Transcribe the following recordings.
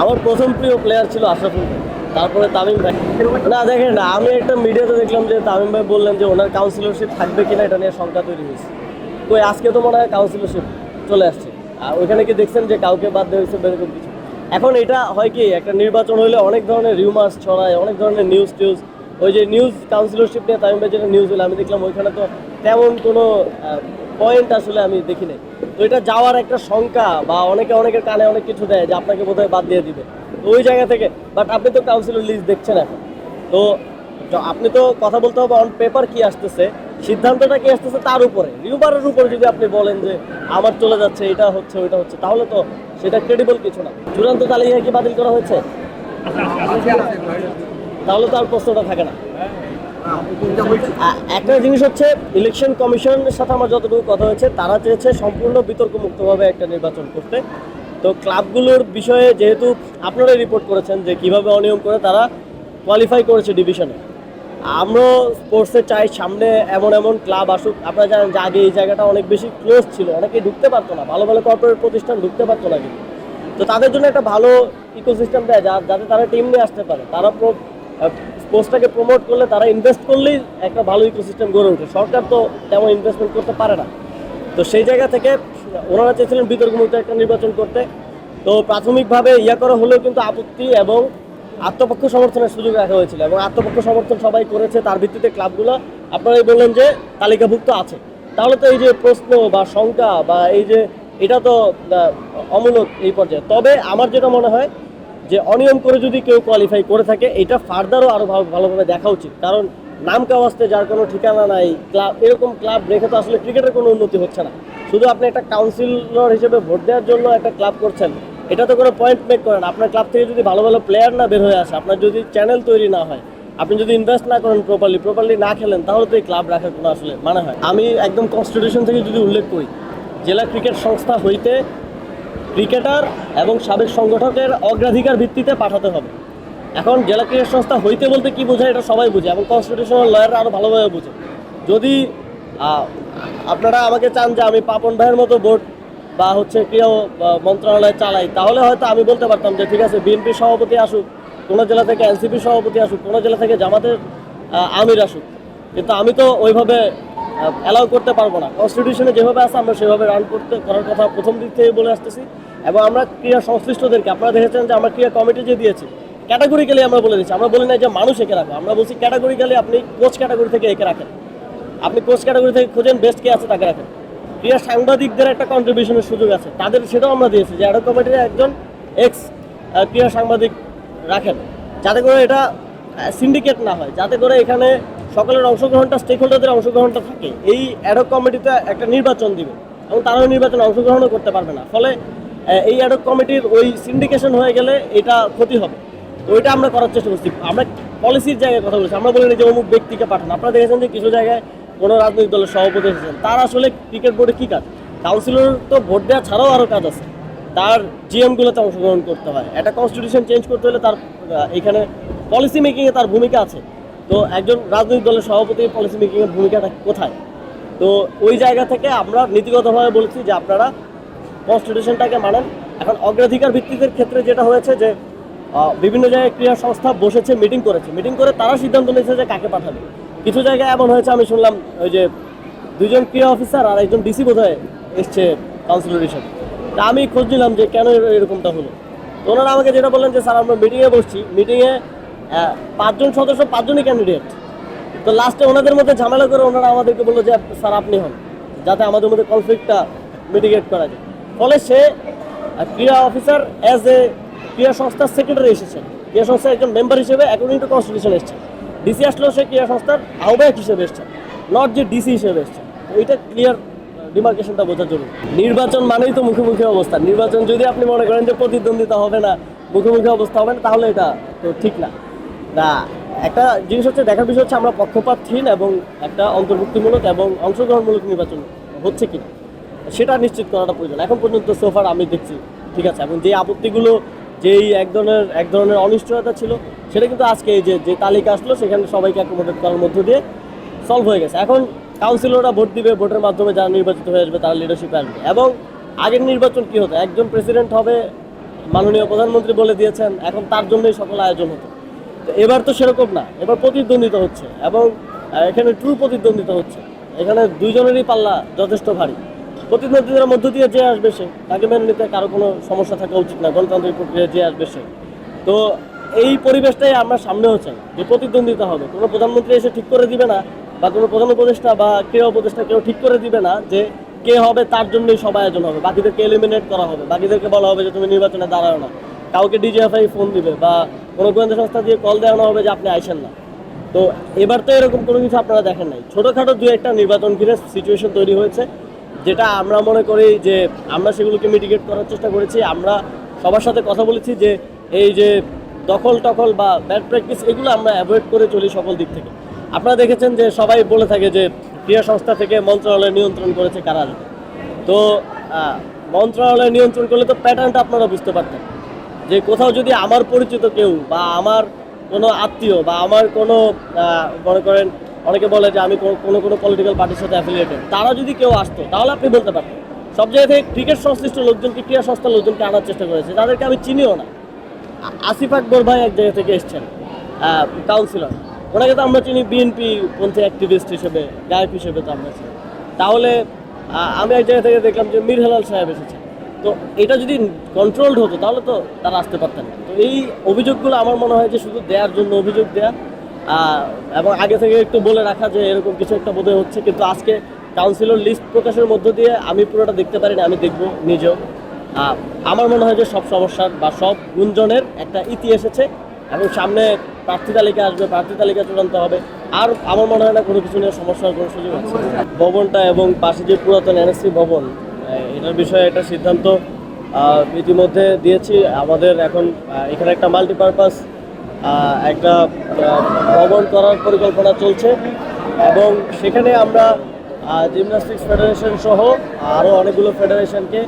আমার প্রথম প্রিয় প্লেয়ার ছিল আশরাফুল তারপরে তামিম ভাই। না, দেখেন না, আমি একটা মিডিয়াতে দেখলাম যে তামিম ভাই বললেন যে ওনার কাউন্সিলরশিপ থাকবে কিনা এটা নিয়ে শঙ্কা তৈরি হয়েছে। কই, আজকে তো মনে হয় কাউন্সিলরশিপ চলে আসছে। আর ওইখানে কি দেখছেন যে কাউকে বাদ দেওয়া হয়েছে এরকম কিছু? এখন এটা হয় কি, একটা নির্বাচন হলে অনেক ধরনের রিউমার্স ছড়ায়, অনেক ধরনের নিউজ টিউজ। ওই যে নিউজ কাউন্সিলরশিপ নিয়ে তামিম ভাই যেটা নিউজ হলো আমি দেখলাম ওইখানে তো তেমন কোনো পয়েন্ট আসলে আমি দেখি নাই। তো এটা যাওয়ার একটা শঙ্কা বা অনেকে অনেকের কানে অনেক কিছু দেয় যে আপনাকে বোধহয় বাদ দিয়ে দিবে। তো ওই জায়গা থেকে বাট আপনি তো কাউন্সিলর লিস্ট দেখছেন এখন। তো আপনি তো কথা বলতে হবে অন পেপার কি আসতেছে, সিদ্ধান্তটা কি আসতেছে তার উপরে। রিউবারের উপরে যদি আপনি বলেন যে আমার চলে যাচ্ছে, এটা হচ্ছে, ওইটা হচ্ছে, তাহলে তো সেটা ক্রেডিবল কিছু না। চূড়ান্ত তালিকা কি বাতিল করা হয়েছে? তাহলে তো আর প্রশ্নটা থাকে না। একটা জিনিস হচ্ছে ইলেকশন কমিশনের সাথে আমার যতটুকু কথা হয়েছে, তারা চেয়েছে সম্পূর্ণ বিতর্ক মুক্তভাবে একটা নির্বাচন করতে। তো ক্লাবগুলোর বিষয়ে যেহেতু আপনারাই রিপোর্ট করেছেন যে কীভাবে অনিয়ম করে তারা কোয়ালিফাই করেছে ডিভিশনে আমরাও স্পোর্টসে চাই, সামনে এমন এমন ক্লাব আসুক। আপনারা জানেন যে আগে এই জায়গাটা অনেক বেশি ক্লোজ ছিল, অনেকেই ঢুকতে পারতো না। ভালো ভালো কর্পোরেট প্রতিষ্ঠান ঢুকতে পারতো না কিন্তু। তো তাদের জন্য একটা ভালো ইকোসিস্টেম দেয়, যা যাতে তারা টিম নিয়ে আসতে পারে। তারা স্পোর্টসটাকে প্রমোট করলে তারা ইনভেস্ট করলেই একটা ভালো ইকোসিস্টেম গড়ে ওঠে। সরকার তো তেমন ইনভেস্টমেন্ট করতে পারে না। তো সেই জায়গা থেকে ওনারা চেয়েছিলেন বিতর্কমুক্ত একটা নির্বাচন করতে। তো প্রাথমিকভাবে ইয়া করা হলেও কিন্তু আপত্তি এবং আত্মপক্ষ সমর্থনের সুযোগ রাখা হয়েছিল এবং আত্মপক্ষ সমর্থন সবাই করেছে, তার ভিত্তিতে ক্লাবগুলো। আপনারাই বললেন যে তালিকাভুক্ত আছে। তাহলে তো এই যে প্রশ্ন বা শঙ্কা বা এই যে, এটা তো অমূলক এই পর্যায়ে। তবে আমার যেটা মনে হয় যে অনিয়ম করে যদি কেউ কোয়ালিফাই করে থাকে, এটা ফার্দারও আরও ভালোভাবে দেখা উচিত। কারণ নাম কাওয়াজতে যার কোনো ঠিকানা নাই ক্লাব এরকম ক্লাব রেখে তো আসলে ক্রিকেটের কোনো উন্নতি হচ্ছে না। শুধু আপনি একটা কাউন্সিলর হিসেবে ভোট দেওয়ার জন্য একটা ক্লাব করছেন এটা তো কোনো পয়েন্ট মেক করেন আপনার ক্লাব থেকে যদি ভালো ভালো প্লেয়ার না বের হয়ে আসে, আপনার যদি চ্যানেল তৈরি না হয়, আপনি যদি ইনভেস্ট না করেন প্রপারলি প্রপারলি না খেলেন, তাহলে তো এই ক্লাব রাখার কোনো আসলে মানে হয় আমি একদম কনস্টিটিউশন থেকে যদি উল্লেখ করি, জেলা ক্রিকেট সংস্থা হইতে ক্রিকেটার এবং সাবেক সংগঠকের অগ্রাধিকার ভিত্তিতে পাঠাতে হবে। এখন জেলা ক্রিকেট সংস্থা হইতে বলতে কি বোঝায় এটা সবাই বুঝে এবং কনস্টিটিউশনাল লয়াররা আরও ভালোভাবে বুঝে। যদি আপনারা আমাকে চান যে আমি পাপন ভাইয়ের মতো বোর্ড বা হচ্ছে আহ, মন্ত্রণালয় চালাই তাহলে হয়তো আমি বলতে পারতাম যে ঠিক আছে বিএনপির সভাপতি আসুক কোনো জেলা থেকে এনসিপির সভাপতি আসুক কোনো জেলা থেকে জামাতের আমির আসুক। কিন্তু আমি তো ওইভাবে অ্যালাউ করতে পারব না। কনস্টিটিউশনে যেভাবে আছে, আমরা সেভাবে রান করতে, করার কথা প্রথম দিক থেকে বলে আসতেছি। এবং আমরা ক্রীড়া সংশ্লিষ্টদেরকে, আপনারা দেখেছেন যে আমরা ক্রীড়া কমিটি যে দিয়েছি ক্যাটাগরিক্যালি আমরা বলে দিচ্ছি। আমরা বলি না যে মানুষ একে রাখো। আমরা বলছি ক্যাটাগরিক্যালি আপনি কোচ ক্যাটাগরি থেকে একে রাখেন। আপনি কোচ ক্যাটাগরি থেকে খোঁজেন বেস্ট কে আছে তাকে রাখেন। ক্রীড়া সাংবাদিকদের একটা কন্ট্রিবিউশনের সুযোগ আছে। তাদের সেটাও আমরা দিয়েছি যে অ্যাডো কমিটির একজন এক্স ক্রীড়া সাংবাদিক রাখেন। যাতে করে এটা সিন্ডিকেট না হয়। যাতে করে এখানে সকলের অংশগ্রহণটা স্টেক হোল্ডারদের অংশগ্রহণটা থাকে। এই অ্যাডক কমিটিতে একটা নির্বাচন দিবে এবং তারাও নির্বাচনে অংশগ্রহণও করতে পারবে না। ফলে এই অ্যাডক কমিটির ওই সিন্ডিকেশন হয়ে গেলে এটা ক্ষতি হবে। ওইটা আমরা করার চেষ্টা করছি। আমরা পলিসির জায়গায় কথা বলছি। আমরা বলিনি যে অমুক ব্যক্তিকে পাঠান। আপনারা দেখেছেন যে কিছু জায়গায় কোনো রাজনৈতিক দলের সভাপতি এসেছেন। তার আসলে ক্রিকেট বোর্ডে কী কাজ? কাউন্সিলর তো ভোট দেওয়া ছাড়াও আরও কাজ আছে। তার জিএমগুলোতে অংশগ্রহণ করতে হয়। একটা কনস্টিটিউশন চেঞ্জ করতে হলে তার এখানে পলিসি মেকিংয়ে তার ভূমিকা আছে। তো একজন রাজনৈতিক দলের সভাপতি পলিসি মেকিংয়ের ভূমিকাটা কোথায়? তো ওই জায়গা থেকে আমরা নীতিগতভাবে বলেছি যে আপনারা কনস্টিটিউশনটাকে মানেন। এখন অগ্রাধিকার ভিত্তিদের ক্ষেত্রে যেটা হয়েছে যে বিভিন্ন জায়গায় ক্রীড়া সংস্থা বসেছে মিটিং করেছে। মিটিং করে তারা সিদ্ধান্ত নিয়েছে যে কাকে পাঠাবে। কিছু জায়গায় এমন হয়েছে, আমি শুনলাম ওই যে দুজন ক্রীড়া অফিসার আর একজন ডিসি বোধহয় এসছে কাউন্সিলর তা আমি খোঁজ নিলাম যে কেন এরকমটা হলো। তো ওনারা আমাকে যেটা বললেন যে, স্যার, আমরা মিটিংয়ে বসছি। মিটিংয়ে পাঁচজন সদস্য, পাঁচজনই ক্যান্ডিডেট তো লাস্টে ওনাদের মধ্যে ঝামেলা করে ওনারা আমাদেরকে বলল যে, স্যার, আপনি হন। যাতে আমাদের মধ্যে কনফ্লিক্টটা মিটিগেট করা যায়। ফলে সে ক্রীড়া অফিসার অ্যাজ এ ক্রীড়া সংস্থার সেক্রেটারি এসেছেন। ক্রীড়া সংস্থার একজন মেম্বার হিসেবে অ্যাকর্ডিং টু কনস্টিটিউশন এসেছেন। ডিসি আসলেও সে ক্রীড়া সংস্থার আহ্বায়ক হিসেবে এসেছেন নট যে ডিসি হিসেবে এসেছেন। তো এইটা ক্লিয়ার ডিমার্কেশনটা বোঝার জরুরি। নির্বাচন মানেই তো মুখোমুখি অবস্থা। নির্বাচন যদি আপনি মনে করেন যে প্রতিদ্বন্দ্বিতা হবে না, মুখোমুখি অবস্থা হবে না, তাহলে এটা তো ঠিক না। না, একটা জিনিস হচ্ছে, দেখার বিষয় হচ্ছে আমরা পক্ষপাতহীন এবং একটা অন্তর্ভুক্তিমূলক এবং অংশগ্রহণমূলক নির্বাচন হচ্ছে কিনা, সেটা নিশ্চিত করাটা প্রয়োজন। এখন পর্যন্ত সোফার আমি দেখছি, ঠিক আছে? এবং যে আপত্তিগুলো, যেই এক ধরনের এক ধরনের অনিশ্চয়তা ছিল, সেটা কিন্তু আজকে এই যে যে তালিকা আসলো, সেখানে সবাইকে অ্যাকোমোডেট করার মধ্য দিয়ে সলভ হয়ে গেছে। এখন কাউন্সিলররা ভোট দিবে, ভোটের মাধ্যমে যারা নির্বাচিত হয়ে আসবে, তারা লিডারশিপে আসবে। এবং আগের নির্বাচন কি হতো? একজন প্রেসিডেন্ট হবে, মাননীয় প্রধানমন্ত্রী বলে দিয়েছেন, এখন তার জন্যই সকল আয়োজন হতো। তো এবার তো সেরকম না, এবার প্রতিদ্বন্দ্বিতা হচ্ছে এবং এখানে ট্রু প্রতিদ্বন্দ্বিতা হচ্ছে। এখানে দুইজনেরই পাল্লা যথেষ্ট ভারী। প্রতিদ্বন্দ্বিতার মধ্য দিয়ে যে আসবে সে, তাকে মেনে নিতে কারও কোনো সমস্যা থাকা উচিত না, গণতান্ত্রিক প্রক্রিয়া যে আসবে সে। তো এই পরিবেশটাই আমরা সামনেও চাই যে প্রতিদ্বন্দ্বিতা হবে। কোনো প্রধানমন্ত্রী এসে ঠিক করে দিবে না, বা কোনো প্রধান উপদেষ্টা বা ক্রীড়া উপদেষ্টা কেউ ঠিক করে দিবে না যে কে হবে, তার জন্যই সব আয়োজন হবে। বাকিদেরকে এলিমিনেট করা হবে। বাকিদেরকে বলা হবে যে তুমি নির্বাচনে দাঁড়াও না। কাউকে ডিজিএফআই ফোন দিবে বা কোনো গোয়েন্দা সংস্থা দিয়ে কল দেওয়ানো হবে যে আপনি আইসেন না। তো এবার তো এরকম কোনো কিছু আপনারা দেখেন নাই। ছোটোখাটো দু একটা নির্বাচন ঘিরে সিচুয়েশন তৈরি হয়েছে, যেটা আমরা মনে করি যে আমরা সেগুলোকে মিটিগেট করার চেষ্টা করেছি। আমরা সবার সাথে কথা বলেছি যে এই যে দখল টখল বা ব্যাড প্র্যাকটিস এগুলো আমরা অ্যাভয়েড করে চলি সকল দিক থেকে। আপনারা দেখেছেন যে সবাই বলে থাকে যে ক্রীড়া সংস্থা থেকে মন্ত্রণালয় নিয়ন্ত্রণ করেছে কারা তো মন্ত্রণালয় নিয়ন্ত্রণ করলে তো প্যাটার্নটা আপনারা বুঝতে পারতেন। যে কোথাও যদি আমার পরিচিত কেউ বা আমার কোনো আত্মীয় বা আমার কোনো মনে করেন অনেকে বলে যে আমি কোনো- কোনো পলিটিক্যাল পার্টির সাথে অ্যাফিলিয়েটেড তারা যদি কেউ আসতো, তাহলে আপনি বলতে পারতেন। সব জায়গা থেকে ক্রিকেট সংশ্লিষ্ট লোকজনকে, ক্রীড়া সংস্থার লোকজনকে আনার চেষ্টা করেছে। তাদেরকে আমি চিনিও না। আসিফ আকবর ভাই এক জায়গা থেকে এসছেন কাউন্সিলর ওনাকে তো আমরা চিনি বিএনপি পন্থী অ্যাক্টিভিস্ট হিসেবে, গায়ক হিসেবে তো আমরা চিনি। তাহলে আমি এক জায়গা থেকে দেখলাম যে মীর হেলাল সাহেব এসেছেন। তো এটা যদি কন্ট্রোলড হতো, তাহলে তো তারা আসতে পারতেন তো এই অভিযোগগুলো আমার মনে হয় যে শুধু দেওয়ার জন্য অভিযোগ দেয়া এবং আগে থেকে একটু বলে রাখা যে এরকম কিছু একটা বোধহয় হচ্ছে, কিন্তু আজকে কাউন্সিলর লিস্ট প্রকাশের মধ্য দিয়ে আমি পুরোটা দেখতে পারিনি, আমি দেখব নিজেও। আমার মনে হয় যে সব সমস্যার বা সব গুঞ্জনের একটা ইতি এসেছে, এবং সামনে প্রার্থী তালিকা আসবে, প্রার্থী তালিকা চূড়ান্ত হবে। আর আমার মনে হয় না কোনো কিছু নিয়ে সমস্যার কোনো সুযোগ আছে। ভবনটা এবং পাশে যে পুরাতন এনএসসি ভবন এটার বিষয়ে একটা সিদ্ধান্ত ইতিমধ্যে দিয়েছি। আমাদের এখন এখানে একটা মাল্টিপারপাস একটা ভবন করার পরিকল্পনা চলছে। এবং সেখানে আমরা জিমনাস্টিক্স ফেডারেশন সহ আরও অনেকগুলো ফেডারেশনকে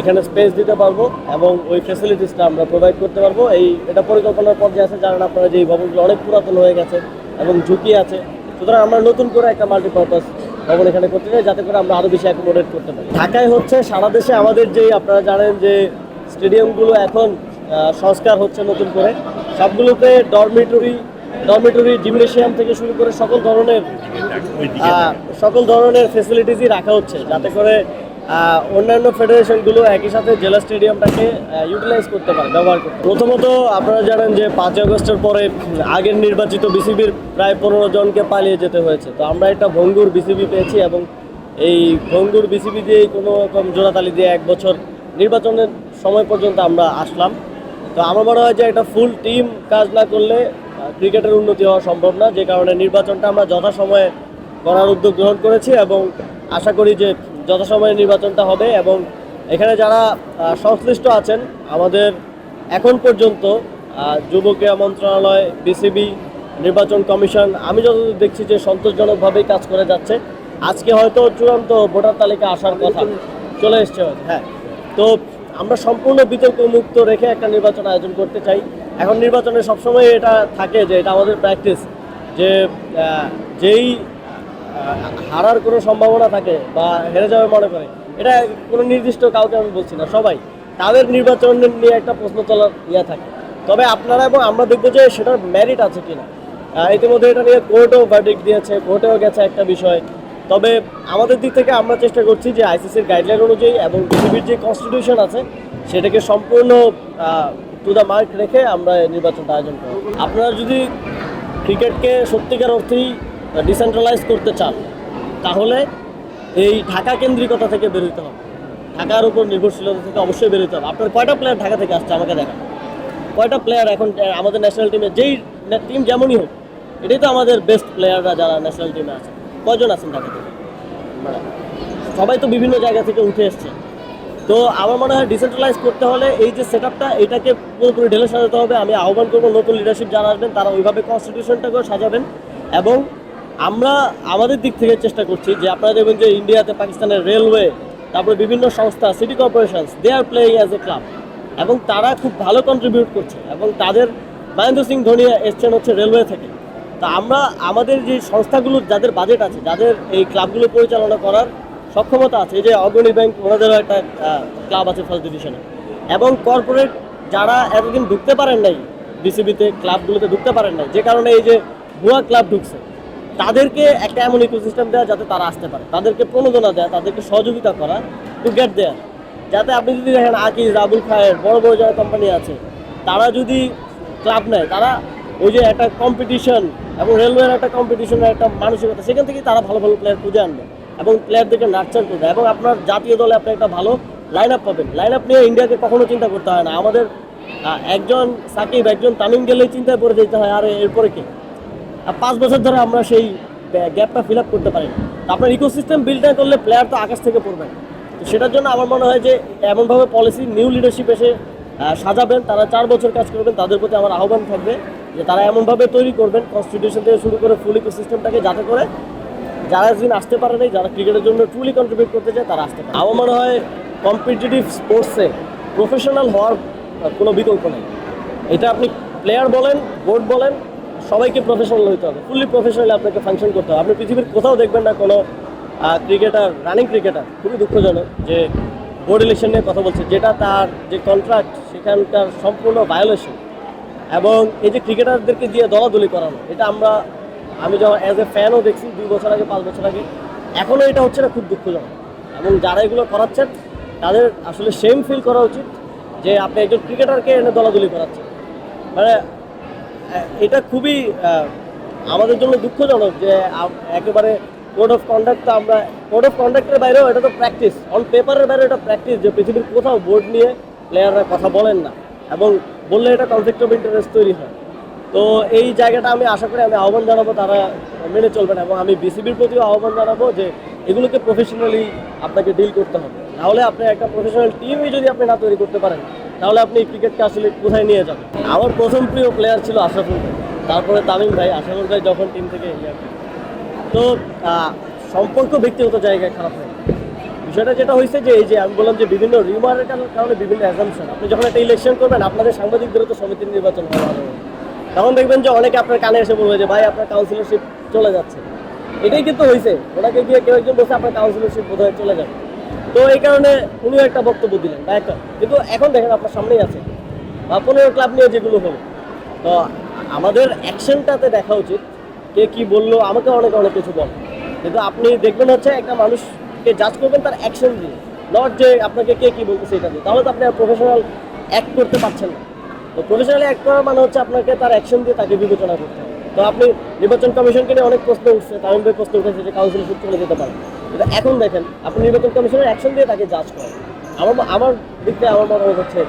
এখানে স্পেস দিতে পারব এবং ওই ফেসিলিটিসটা আমরা প্রোভাইড করতে পারব। এই, এটা পরিকল্পনার পর্যায়ে আছে। জানেন আপনারা যে এই ভবনগুলো অনেক পুরাতন হয়ে গেছে এবং ঝুঁকি আছে। সুতরাং আমরা নতুন করে একটা মাল্টিপারপাস ভবন এখানে করতে চাই, যাতে করে আমরা আরও বেশি অ্যাকোমোডেট করতে পারি। ঢাকায় হচ্ছে সারা দেশে আমাদের যেই আপনারা জানেন যে, স্টেডিয়ামগুলো এখন সংস্কার হচ্ছে নতুন করে। সবগুলোতে ডরমিটরি ডরমিটরি জিমনেশিয়াম থেকে শুরু করে সকল ধরনের সকল ধরনের ফেসিলিটিসই রাখা হচ্ছে, যাতে করে অন্যান্য ফেডারেশনগুলো একই সাথে জেলা স্টেডিয়ামটাকে ইউটিলাইজ করতে পারে, ব্যবহার করতে প্রথমত আপনারা জানেন যে পাঁচই আগস্টের পরে আগের নির্বাচিত বিসিবির প্রায় পনেরো জনকে পালিয়ে যেতে হয়েছে। তো আমরা একটা ভঙ্গুর বিসিবি পেয়েছি এবং এই ভঙ্গুর বিসিবি দিয়ে কোনো রকম জোড়াতালি দিয়ে এক বছর নির্বাচনের সময় পর্যন্ত আমরা আসলাম। তো আমার মনে হয় যে একটা ফুল টিম কাজ না করলে ক্রিকেটের উন্নতি হওয়া সম্ভব না। যে কারণে নির্বাচনটা আমরা যথাসময়ে করার উদ্যোগ গ্রহণ করেছি এবং আশা করি যে যথাসময়ে নির্বাচনটা হবে এবং এখানে যারা সংশ্লিষ্ট আছেন আমাদের এখন পর্যন্ত যুব ক্রীড়া মন্ত্রণালয় বিসিবি নির্বাচন কমিশন আমি যতদূর দেখছি যে সন্তোষজনকভাবেই কাজ করে যাচ্ছে। আজকে হয়তো চূড়ান্ত ভোটার তালিকা আসার কথা চলে এসছে হয়তো, হ্যাঁ। তো আমরা সম্পূর্ণ বিতর্ক মুক্ত রেখে একটা নির্বাচন আয়োজন করতে চাই। এখন নির্বাচনে সবসময় এটা থাকে যে এটা আমাদের প্র্যাকটিস যে যেই হারার কোনো সম্ভাবনা থাকে বা হেরে যাবে মনে করে, এটা কোনো নির্দিষ্ট কাউকে আমি বলছি না, সবাই। তাদের নির্বাচন নিয়ে একটা প্রশ্ন তোলার ইয়ে থাকে। তবে আপনারা এবং আমরা দেখব যে সেটার ম্যারিট আছে কিনা। ইতিমধ্যে এটা নিয়ে কোর্টেও ভার্ডিক দিয়েছে, কোর্টেও গেছে একটা বিষয়। তবে আমাদের দিক থেকে আমরা চেষ্টা করছি যে আইসিসির গাইডলাইন অনুযায়ী এবং পৃথিবীর যে কনস্টিটিউশন আছে, সেটাকে সম্পূর্ণ টু দ্য মার্ক রেখে আমরা নির্বাচনটা আয়োজন করব। আপনারা যদি ক্রিকেটকে সত্যিকার অর্থেই ডিসেন্ট্রালাইজ করতে চান, তাহলে এই ঢাকা কেন্দ্রিকতা থেকে বেরোতে হবে। ঢাকার উপর নির্ভরশীলতা থেকে অবশ্যই বেরোতে হবে। আপনার কয়টা প্লেয়ার ঢাকা থেকে আসছে আমাকে দেখান। কয়টা প্লেয়ার এখন আমাদের ন্যাশনাল টিমে যেই টিম যেমনই হোক, এটাই তো আমাদের বেস্ট প্লেয়াররা যারা ন্যাশনাল টিমে আছে কয়জন আছেন ঢাকা থেকে? সবাই তো বিভিন্ন জায়গা থেকে উঠে এসছে। তো আমার মনে হয় ডিসেন্ট্রালাইজ করতে হলে এই যে সেট আপটা এটাকে পুরোপুরি ঢেলে সাজাতে হবে। আমি আহ্বান করব নতুন লিডারশিপ যারা আসবেন, তারা ওইভাবে কনস্টিটিউশনটাকেও সাজাবেন এবং আমরা আমাদের দিক থেকে চেষ্টা করছি যে আপনারা দেখবেন যে ইন্ডিয়াতে পাকিস্তানের রেলওয়ে, তারপরে বিভিন্ন সংস্থা, city corporations they are playing as a club এবং তারা খুব ভালো কন্ট্রিবিউট করছে এবং তাদের মহেন্দ্র সিং ধোনি এসছেন হচ্ছে রেলওয়ে থেকে। তা আমরা, আমাদের যে সংস্থাগুলোর যাদের বাজেট আছে, যাদের এই ক্লাবগুলো পরিচালনা করার সক্ষমতা আছে, এই যে অগ্রণী ব্যাংক ওনাদেরও একটা ক্লাব আছে ফার্স্ট ডিভিশনে এবং কর্পোরেট যারা এতদিন ঢুকতে পারেন নাই বিসিবিতে ক্লাবগুলোতে ঢুকতে পারেন নাই, যে কারণে এই যে ভুয়া ক্লাব ঢুকছে। তাদেরকে একটা এমন ইকোসিস্টেম দেওয়া যাতে তারা আসতে পারে। তাদেরকে প্রণোদনা দেওয়া তাদেরকে সহযোগিতা করা টু গেট দেয়ার যাতে আপনি যদি দেখেন আকিজ, আবুল খায়ের বড় বড় যারা কোম্পানি আছে, তারা যদি ক্লাব নেয়, তারা ওই যে একটা কম্পিটিশন এবং রেলওয়ের একটা কম্পিটিশনের একটা মানসিকতা, সেখান থেকেই তারা ভালো ভালো প্লেয়ার খুঁজে আনবে এবং প্লেয়ারদেরকে নার্চার করবে এবং আপনার জাতীয় দলে আপনি একটা ভালো লাইন আপ পাবেন। লাইন আপ নিয়ে ইন্ডিয়াকে কখনো চিন্তা করতে হয় না। আমাদের একজন সাকিব, একজন তামিম গেলেই চিন্তায় পড়ে যেতে হয়, আর এরপরে কি? পাঁচ বছর ধরে আমরা সেই গ্যাপটা ফিল আপ করতে পারি আপনার ইকোসিস্টেম বিল্ড না করলে প্লেয়ার তো আকাশ থেকে পড়বে তো সেটার জন্য আমার মনে হয় যে এমনভাবে পলিসি নিউ লিডারশিপ এসে সাজাবেন, তারা চার বছর কাজ করবেন, তাদের প্রতি আমার আহ্বান থাকবে যে তারা এমনভাবে তৈরি করবেন কনস্টিটিউশন থেকে শুরু করে ফুল ইকোসিস্টেমটাকে যাতে করে যারা একদিন আসতে পারে নাই, যারা ক্রিকেটের জন্য ট্রুলি কন্ট্রিবিউট করতে চায়, তারা আসতে পারে। আমার মনে হয় কম্পিটিটিভ স্পোর্টসে প্রফেশনাল হওয়ার কোনো বিকল্প নেই। এটা আপনি প্লেয়ার বলেন বোর্ড বলেন সবাইকে প্রফেশনাল হতে হবে ফুললি প্রফেশনালি আপনাকে ফাংশন করতে হবে। আপনি পৃথিবীর কোথাও দেখবেন না কোনো ক্রিকেটার রানিং ক্রিকেটার খুবই দুঃখজনক যে বোর্ড ইলেকশন নিয়ে কথা বলছে, যেটা তার যে কন্ট্রাক্ট সেখানকার সম্পূর্ণ ভায়োলেশন এবং এই যে ক্রিকেটারদেরকে দিয়ে দলাদলি করানো, এটা আমরা, আমি যখন অ্যাজ এ ফ্যানও দেখছি, দুই বছর আগে, পাঁচ বছর আগে এখনও এটা হচ্ছে না খুব দুঃখজনক। এবং যারা এগুলো করাচ্ছেন, তাদের আসলে সেম ফিল করা উচিত যে আপনি একজন ক্রিকেটারকে এনে দলাদলি করাচ্ছেন। মানে এটা খুবই আমাদের জন্য দুঃখজনক যে একেবারে কোড অফ কন্ডাক্ট আমরা কোড অফ কন্ডাক্টের বাইরেও এটা তো প্র্যাকটিস অন পেপারের বাইরে এটা প্র্যাকটিস যে পৃথিবীর কোথাও বোর্ড নিয়ে প্লেয়াররা কথা বলেন না এবং বললে এটা কনফ্লিক্ট অফ ইন্টারেস্ট তৈরি হয়। তো এই জায়গাটা আমি আশা করি আমি আহ্বান জানাব তারা মেনে চলবেন এবং আমি বিসিবির প্রতিও আহ্বান জানাব যে এগুলোকে প্রফেশনালি আপনাকে ডিল করতে হবে। নাহলে আপনি একটা প্রফেশনাল টিমই যদি আপনি না তৈরি করতে পারেন তাহলে আপনি ক্রিকেটকে আসলে কোথায় নিয়ে যাবেন? আমার প্রথম প্রিয় প্লেয়ার ছিল আশরাফুল ভাই। তারপরে তামিম ভাই। আশরাফুল ভাই যখন টিম থেকে করে। তো সম্পর্ক ব্যক্তিগত জায়গায় খারাপ হয়। বিষয়টা যেটা হয়েছে যে, এই যে আমি বললাম যে, বিভিন্ন রিউমারের কারণে বিভিন্ন অ্যাজামশন আপনি যখন একটা ইলেকশন করবেন, আপনাদের সাংবাদিকদেরও তো সমিতির নির্বাচন হওয়া হবে। তখন দেখবেন যে, অনেকে আপনার কানে এসে বলবে যে, ভাই, আপনার কাউন্সিলরশিপ চলে যাচ্ছে। এটাই কিন্তু হয়েছে। ওনাকে গিয়ে কেউ একজন বসে আপনার কাউন্সিলরশিপ বোধহয় চলে যাবে। তো এই কারণে উনিও একটা বক্তব্য দিলেন, বা একটা কিন্তু এখন দেখেন আপনার সামনেই আছে। বা পনেরো ক্লাব নিয়ে যেগুলো হলো, তো আমাদের অ্যাকশনটাতে দেখা উচিত, কে কি বলল, আমাকে অনেক অনেক কিছু বল। কিন্তু আপনি দেখবেন হচ্ছে একটা মানুষকে জাজ করবেন তার অ্যাকশন দিয়ে নট যে আপনাকে কে কি বলতেছে এটা দিয়ে তাহলে তো আপনি প্রফেশনাল অ্যাক্ট করতে পারছেন না। তো প্রফেশনালি অ্যাক্ট করার মানে হচ্ছে আপনাকে তার অ্যাকশন দিয়ে তাকে বিবেচনা করতে হবে। তো আপনি নির্বাচন কমিশনকে নিয়ে অনেক প্রশ্ন উঠছে তামিম প্রশ্ন উঠেছে যে কাউন্সিলরশিপ চলে যেতে পারে। এখন দেখেন, আপনি নির্বাচন কমিশনের অ্যাকশন দিয়ে তাকে জাজ করেন। আমার আমার দিক থেকে আমার মনে হচ্ছে